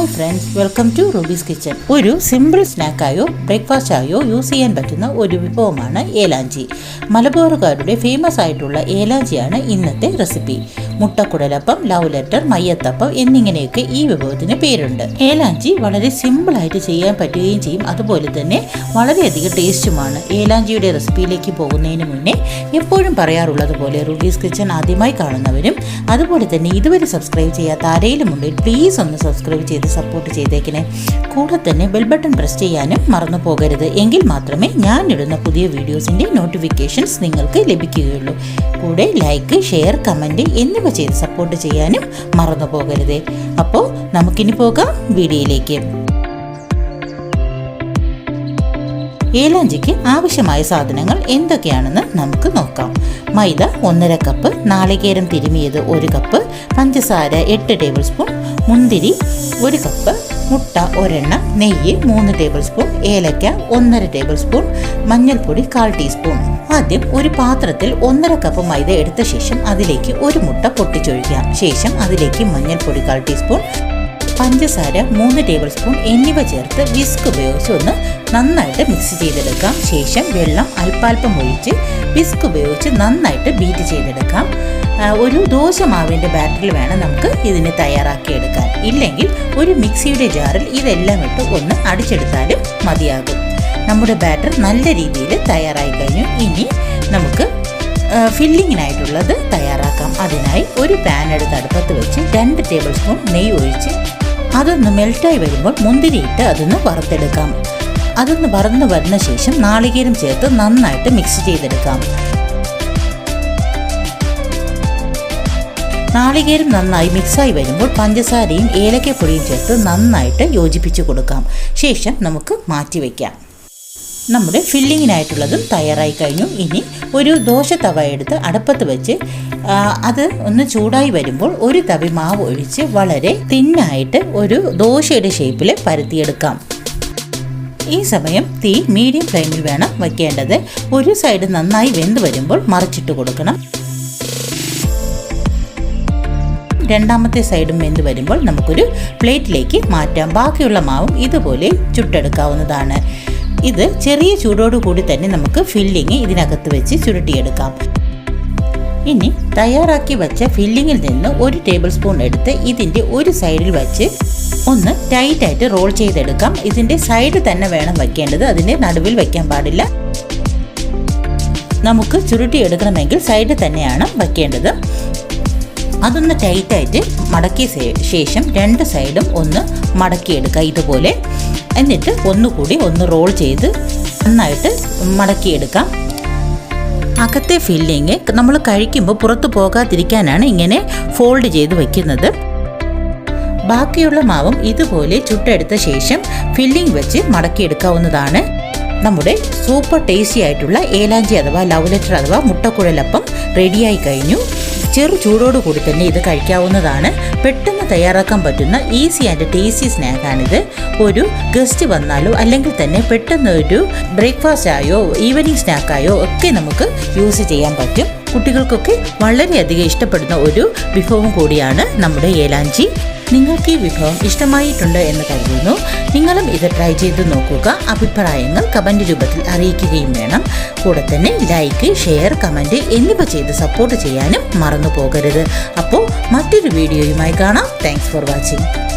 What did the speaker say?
Hi friends welcome to Ruby's kitchen ഒരു simple സ്നാക്കായോ ബ്രേക്ക്ഫാസ്റ്റായോ യൂസ് ചെയ്യാൻ പറ്റുന്ന ഒരു വിഭവമാണ് ഏലാഞ്ചി. മലബാറുകാരുടെ ഫേമസ് ആയിട്ടുള്ള ഏലാഞ്ചിയാണ് ഇന്നത്തെ റെസിപ്പി മുട്ടക്കുടലപ്പം ലവ് ലെറ്റർ മയ്യത്തപ്പം എന്നിങ്ങനെയൊക്കെ ഈ വിഭവത്തിന് പേരുണ്ട്. ഏലാഞ്ചി വളരെ സിമ്പിളായിട്ട് ചെയ്യാൻ പറ്റുകയും ചെയ്യും. അതുപോലെ തന്നെ വളരെയധികം ടേസ്റ്റുമാണ്. ഏലാഞ്ചിയുടെ റെസിപ്പിയിലേക്ക് പോകുന്നതിന് മുന്നേ എപ്പോഴും പറയാറുള്ളത് പോലെ റൂബീസ് കിച്ചൺ ആദ്യമായി കാണുന്നവരും അതുപോലെ തന്നെ ഇതുവരെ സബ്സ്ക്രൈബ് ചെയ്യാത്ത ആരെങ്കിലും ഉണ്ടെങ്കിൽ പ്ലീസ് ഒന്ന് സബ്സ്ക്രൈബ് ചെയ്ത് സപ്പോർട്ട് ചെയ്തേക്കണേ. കൂടെ തന്നെ ബെൽ ബട്ടൺ പ്രസ് ചെയ്യാനും മറന്നു പോകരുത്. എങ്കിൽ മാത്രമേ ഞാൻ ഇടുന്ന പുതിയ വീഡിയോസിന്റെ നോട്ടിഫിക്കേഷൻസ് നിങ്ങൾക്ക് ലഭിക്കുകയുള്ളൂ. കൂടെ ലൈക്ക് ഷെയർ കമന്റ് എന്നിവ ചെയ്ത് സപ്പോർട്ട് ചെയ്യാനും മറന്നു പോകരുത്. അപ്പോൾ നമുക്കിനി പോകാം വീഡിയോയിലേക്ക്. ഏലാഞ്ചിക്ക് ആവശ്യമായ സാധനങ്ങൾ എന്തൊക്കെയാണെന്ന് നമുക്ക് നോക്കാം. മൈദ ഒന്നര കപ്പ് നാളികേരം തിരുമിയത് ഒരു കപ്പ് പഞ്ചസാര എട്ട് ടേബിൾ സ്പൂൺ മുന്തിരി ഒരു കപ്പ് മുട്ട ഒരെണ്ണം നെയ്യ് മൂന്ന് ടേബിൾ സ്പൂൺ ഏലക്ക ഒന്നര ടേബിൾ സ്പൂൺ മഞ്ഞൾപ്പൊടി കാൽ ടീസ്പൂൺ ആദ്യം ഒരു പാത്രത്തിൽ ഒന്നര കപ്പ് മൈദ എടുത്ത ശേഷം അതിലേക്ക് ഒരു മുട്ട പൊട്ടിച്ചൊഴിക്കാം ശേഷം അതിലേക്ക് മഞ്ഞൾപ്പൊടി കാൽ ടീസ്പൂൺ പഞ്ചസാര മൂന്ന് ടേബിൾ സ്പൂൺ എന്നിവ ചേർത്ത് വിസ്ക് ഉപയോഗിച്ച് ഒന്ന് നന്നായിട്ട് മിക്സ് ചെയ്തെടുക്കാം. ശേഷം വെള്ളം അല്പാൽപ്പം ഒഴിച്ച് വിസ്ക് ഉപയോഗിച്ച് നന്നായിട്ട് ബീറ്റ് ചെയ്തെടുക്കാം. ഒരു ദോശമാവിന്റെ ബാറ്ററിൽ വേണം നമുക്ക് ഇതിന് തയ്യാറാക്കിയെടുക്കാൻ. ഇല്ലെങ്കിൽ ഒരു മിക്സിയുടെ ജാറിൽ ഇതെല്ലാം ഇട്ട് ഒന്ന് അടിച്ചെടുത്താലും മതിയാകും. നമ്മുടെ ബാറ്റർ നല്ല രീതിയിൽ തയ്യാറായി കഴിഞ്ഞു. ഇനി നമുക്ക് ഫില്ലിങ്ങിനായിട്ടുള്ളത് തയ്യാറാക്കാം. അതിനായി ഒരു പാൻ എടുത്ത് അടുപ്പത്ത് വെച്ച് രണ്ട് ടേബിൾ സ്പൂൺ നെയ്യ് ഒഴിച്ച് അതൊന്ന് മെൽറ്റായി വരുമ്പോൾ മുന്തിരിയിട്ട് അതൊന്ന് വറുത്തെടുക്കാം. അതൊന്ന് വറന്ന് വരുന്ന ശേഷം നാളികേരം ചേർത്ത് നന്നായിട്ട് മിക്സ് ചെയ്തെടുക്കാം. നാളികേരം നന്നായി മിക്സായി വരുമ്പോൾ പഞ്ചസാരയും ഏലക്കപ്പൊടിയും ചേർത്ത് നന്നായിട്ട് യോജിപ്പിച്ച് കൊടുക്കാം. ശേഷം നമുക്ക് മാറ്റി വയ്ക്കാം നമ്മുടെ ഫില്ലിങ്ങിനായിട്ടുള്ളതും തയ്യാറായി കഴിഞ്ഞു. ഇനി ഒരു ദോശ തവ എടുത്ത് അടുപ്പത്ത് വെച്ച് അത് ഒന്ന് ചൂടായി വരുമ്പോൾ ഒരു തവി മാവ് ഒഴിച്ച് വളരെ തിന്നായിട്ട് ഒരു ദോശയുടെ ഷേപ്പിൽ പരത്തിയെടുക്കാം. ഈ സമയം തീ മീഡിയം ഫ്ലെയിമിൽ വേണം വയ്ക്കേണ്ടത് ഒരു സൈഡ് നന്നായി വെന്ത് വരുമ്പോൾ മറിച്ചിട്ട് കൊടുക്കണം. രണ്ടാമത്തെ സൈഡും വെന്ത് വരുമ്പോൾ നമുക്കൊരു പ്ലേറ്റിലേക്ക് മാറ്റാം. ബാക്കിയുള്ള മാവും ഇതുപോലെ ചുട്ടെടുക്കാവുന്നതാണ്. ഇത് ചെറിയ ചൂടോടുകൂടി തന്നെ നമുക്ക് ഫില്ലിങ് ഇതിനകത്ത് വെച്ച് ചുരുട്ടിയെടുക്കാം. ഇനി തയ്യാറാക്കി വെച്ച ഫില്ലിങ്ങിൽ നിന്ന് ഒരു ടേബിൾ സ്പൂൺ എടുത്ത് ഇതിന്റെ ഒരു സൈഡിൽ വെച്ച് ഒന്ന് ടൈറ്റായിട്ട് റോൾ ചെയ്തെടുക്കാം. ഇതിന്റെ സൈഡ് തന്നെ വേണം വയ്ക്കേണ്ടത് അതിന്റെ നടുവിൽ വയ്ക്കാൻ പാടില്ല. നമുക്ക് ചുരുട്ടിയെടുക്കണമെങ്കിൽ സൈഡ് തന്നെയാണ് വയ്ക്കേണ്ടത് അതൊന്ന് ടൈറ്റായിട്ട് മടക്കിയ ശേഷം രണ്ട് സൈഡും ഒന്ന് മടക്കിയെടുക്കുക. ഇതുപോലെ എന്നിട്ട് ഒന്നുകൂടി ഒന്ന് റോൾ ചെയ്ത് നന്നായിട്ട് മടക്കിയെടുക്കാം. അകത്തെ ഫില്ലിങ് നമ്മൾ കഴിക്കുമ്പോൾ പുറത്തു പോകാതിരിക്കാനാണ് ഇങ്ങനെ ഫോൾഡ് ചെയ്ത് വയ്ക്കുന്നത് ബാക്കിയുള്ള മാവും ഇതുപോലെ ചുട്ടെടുത്ത ശേഷം ഫില്ലിംഗ് വെച്ച് മടക്കിയെടുക്കാവുന്നതാണ്. നമ്മുടെ സൂപ്പർ ടേസ്റ്റി ആയിട്ടുള്ള ഏലാഞ്ചി അഥവാ ലവ് ലെറ്റർ അഥവാ മുട്ടക്കുഴലപ്പം റെഡിയായി കഴിഞ്ഞു. ചെറു ചൂടോട് കൂടി തന്നെ ഇത് കഴിക്കാവുന്നതാണ്. പെട്ടെന്ന് തയ്യാറാക്കാൻ പറ്റുന്ന ഈസി ആൻഡ് ടേസ്റ്റി സ്നാക്കാണിത് ഒരു ഗസ്റ്റ് വന്നാലോ അല്ലെങ്കിൽ തന്നെ പെട്ടെന്ന് ഒരു ബ്രേക്ക്ഫാസ്റ്റ് ആയോ ഈവനിങ് സ്നാക്കായോ ഒക്കെ നമുക്ക് യൂസ് ചെയ്യാൻ പറ്റും. കുട്ടികൾക്കൊക്കെ വളരെയധികം ഇഷ്ടപ്പെടുന്ന ഒരു വിഭവം കൂടിയാണ് നമ്മുടെ ഏലാഞ്ചി. നിങ്ങൾക്ക് ഈ വിഭവം ഇഷ്ടമായിട്ടുണ്ട് എന്ന് കരുതുന്നു. നിങ്ങളും ഇത് ട്രൈ ചെയ്ത് നോക്കുക. അഭിപ്രായങ്ങൾ കമന്റ് രൂപത്തിൽ അറിയിക്കുകയും വേണം. കൂടെ തന്നെ ലൈക്ക് ഷെയർ കമന്റ് എന്നിവ ചെയ്ത് സപ്പോർട്ട് ചെയ്യാനും മറന്നു പോകരുത് അപ്പോൾ മറ്റൊരു വീഡിയോയുമായി കാണാം. Thanks for watching